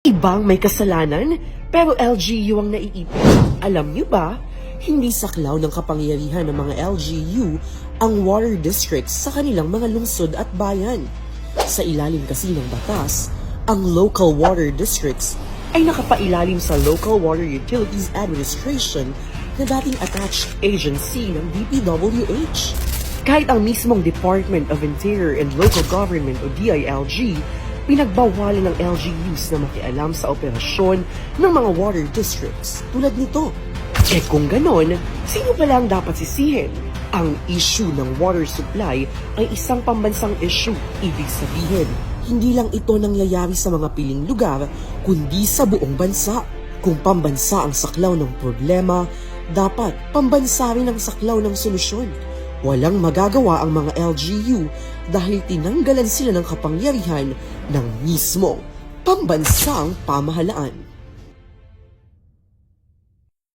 Ibang may kasalanan, pero LGU ang naiipit. Alam niyo ba, hindi saklaw ng kapangyarihan ng mga LGU ang water districts sa kanilang mga lungsod at bayan. Sa ilalim kasi ng batas, ang local water districts ay nakapailalim sa Local Water Utilities Administration na dating attached agency ng DPWH. Kahit ang mismong Department of Interior and Local Government o DILG, pinagbawalan ng LGUs na makialam sa operasyon ng mga water districts tulad nito. Eh kung ganon, sino pala ang dapat sisihin? Ang issue ng water supply ay isang pambansang issue. Ibig sabihin, hindi lang ito nangyayari sa mga piling lugar, kundi sa buong bansa. Kung pambansa ang saklaw ng problema, dapat pambansa rin ang saklaw ng solusyon. Walang magagawa ang mga LGU dahil tinanggalan sila ng kapangyarihan ng mismong pambansang pamahalaan.